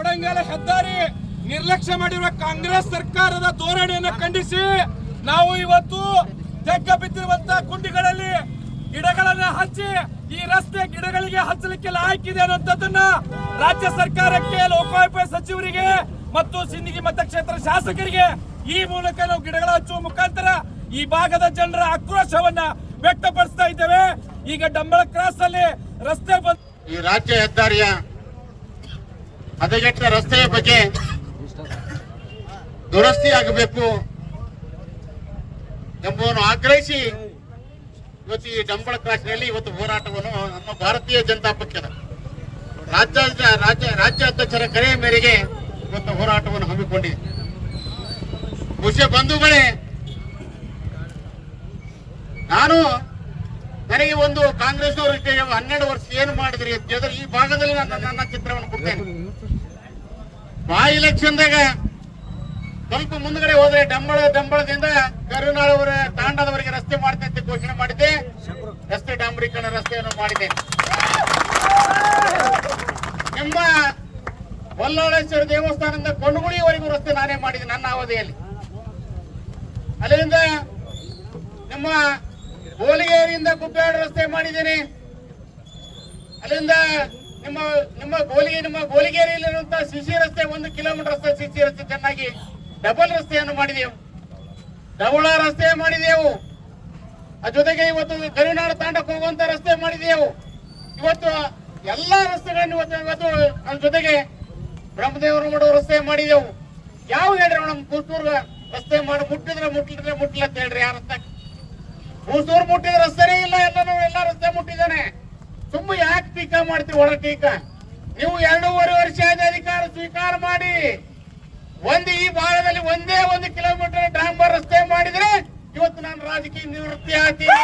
ಕೊಡಂಗೆಲ ಹೆದ್ದಾರಿ ನಿರ್ಲಕ್ಷ್ಯ ಮಾಡಿರುವ ಕಾಂಗ್ರೆಸ್ ಸರ್ಕಾರದ ಧೋರಣೆಯನ್ನು ಖಂಡಿಸಿ ನಾವು ಇವತ್ತು ಜಗ್ಗ ಬಿದ್ದಿರುವಂತಹ ಗುಂಡಿಗಳಲ್ಲಿ ಗಿಡಗಳನ್ನ ಹಚ್ಚಿ ಈ ರಸ್ತೆ ಗಿಡಗಳಿಗೆ ಹಚ್ಚಲಿಕ್ಕೆ ಲಾಯ್ಕಿದೆ ಅನ್ನೋದನ್ನ ರಾಜ್ಯ ಸರ್ಕಾರಕ್ಕೆ ಲೋಕೋಪಾಯ ಸಚಿವರಿಗೆ ಮತ್ತು ಸಿಂದಗಿ ಮತಕ್ಷೇತ್ರ ಶಾಸಕರಿಗೆ ಈ ಮೂಲಕ ನಾವು ಗಿಡಗಳ ಹಚ್ಚುವ ಮುಖಾಂತರ ಈ ಭಾಗದ ಜನರ ಆಕ್ರೋಶವನ್ನ ವ್ಯಕ್ತಪಡಿಸ್ತಾ ಇದ್ದೇವೆ. ಈಗ ಡಂಬಳ ಕ್ರಾಸ್ ಅಲ್ಲಿ ರಸ್ತೆ ಬಂದ್ ಈ ರಾಜ್ಯ ಹೆದ್ದಾರಿಯ ಹದಗೆಟ್ಟ ರಸ್ತೆಯ ಬಗ್ಗೆ ದುರಸ್ತಿ ಆಗಬೇಕು ಎಂಬುದನ್ನು ಆಗ್ರಹಿಸಿ ಇವತ್ತು ಈ ಡಂಬಳ ಕ್ರಾಸ್ನಲ್ಲಿ ಇವತ್ತು ಹೋರಾಟವನ್ನು ನಮ್ಮ ಭಾರತೀಯ ಜನತಾ ಪಕ್ಷದ ರಾಜ್ಯ ರಾಜ್ಯ ರಾಜ್ಯಾಧ್ಯಕ್ಷರ ಕರೆ ಮೇರೆಗೆ ಇವತ್ತು ಹೋರಾಟವನ್ನು ಹಮ್ಮಿಕೊಂಡಿದೆ. ಖುಷಿಯ ಬಂಧುಗಳೇ, ನಾನು ನನಗೆ ಒಂದು ಕಾಂಗ್ರೆಸ್ನವರು ಇಷ್ಟೇ ಹನ್ನೆರಡು ವರ್ಷ ಏನು ಮಾಡಿದ್ರಿ ಜೊತೆ ಈ ಭಾಗದಲ್ಲಿ ನಾನು ನನ್ನ ಚಿತ್ರವನ್ನು ಕೊಡ್ತೇನೆ. ಬಾ ಇಲೆಕ್ಷನ್ದಾಗ ಸ್ವಲ್ಪ ಮುಂದ್ಗಡೆ ಹೋದ್ರೆ ಡಂಬಳ ಡಂಬಳದಿಂದ ಕರುನಾಳವರ ತಾಂಡದವರೆಗೆ ರಸ್ತೆ ಮಾಡ್ತೇನೆ ಅಂತ ಘೋಷಣೆ ಮಾಡಿದ್ದೆ. ರಸ್ತೆ ಡಾಂಬರೀಕರಣ ರಸ್ತೆಯನ್ನು ಮಾಡಿದೆ. ನಿಮ್ಮ ಹೊಲ್ಲಾಳೇಶ್ವರ ದೇವಸ್ಥಾನದಿಂದ ಕೊಂಡಗುಳಿಯವರೆಗೂ ರಸ್ತೆ ನಾನೇ ಮಾಡಿದೆ ನನ್ನ ಅವಧಿಯಲ್ಲಿ. ಅಲ್ಲಿಂದ ನಿಮ್ಮ ಗೋಲಿಗೇರಿಯಿಂದ ಗುಬ್ಬೇಡ ರಸ್ತೆ ಮಾಡಿದ್ದೇನೆ. ಅಲ್ಲಿಂದ ನಿಮ್ಮ ನಿಮ್ಮ ಗೋಲಿಗೆ, ನಿಮ್ಮ ಗೋಲಿಗೇರಿಯಲ್ಲಿರುವಂತಹ ಸಿಸಿ ರಸ್ತೆ, ಒಂದು ಕಿಲೋಮೀಟರ್ ರಸ್ತೆ ಸಿಸಿ ರಸ್ತೆ ಚೆನ್ನಾಗಿ ಡಬಲ್ ರಸ್ತೆಯನ್ನು ಮಾಡಿದೆವು. ಡಬಲ್ ರಸ್ತೆ ಮಾಡಿದೆವು. ಅದ್ರ ಜೊತೆಗೆ ಇವತ್ತು ಕರುನಾಡು ತಾಂಡಕ್ಕೆ ಹೋಗುವಂತ ರಸ್ತೆ ಮಾಡಿದೆವು. ಇವತ್ತು ಎಲ್ಲಾ ರಸ್ತೆಗಳನ್ನು ಇವತ್ತು ಇವತ್ತು ಅದ್ರ ಜೊತೆಗೆ ಬ್ರಹ್ಮದೇವರು ಮಾಡುವ ರಸ್ತೆ ಮಾಡಿದೆವು. ಯಾವ ಹೇಳ್ರಿ ನಮ್ಮ ಪುತ್ತೂರ್ಗ ರಸ್ತೆ ಮಾಡಿ ಮುಟ್ಟಿದ್ರೆ ಮುಟ್ಟಿದ್ರೆ ಮುಟ್ಲತ್ತ ಅಂತ ಹೇಳ್ರಿ ಯಾರ ಹುಸೂರು ಮುಟ್ಟಿದ ರಸ್ತೆನೇ ಇಲ್ಲ ಎಲ್ಲ ಎಲ್ಲ ರಸ್ತೆ ಮುಟ್ಟಿದ್ದಾನೆ. ತುಂಬಾ ಯಾಕೆ ಟೀಕಾ ಮಾಡ್ತೀವಿ ಒಳ ಟೀಕಾ? ನೀವು ಎರಡೂವರೆ ವರ್ಷ ಆದ ಅಧಿಕಾರ ಸ್ವೀಕಾರ ಮಾಡಿ. ಒಂದು ಈ ಭಾಗದಲ್ಲಿ ಒಂದೇ ಒಂದು ಕಿಲೋಮೀಟರ್ ಡಾಂಬರ್ ರಸ್ತೆ ಮಾಡಿದ್ರೆ ಇವತ್ತು ನಾನು ರಾಜಕೀಯ ನಿವೃತ್ತಿ ಆಗ್ತೀನಿ.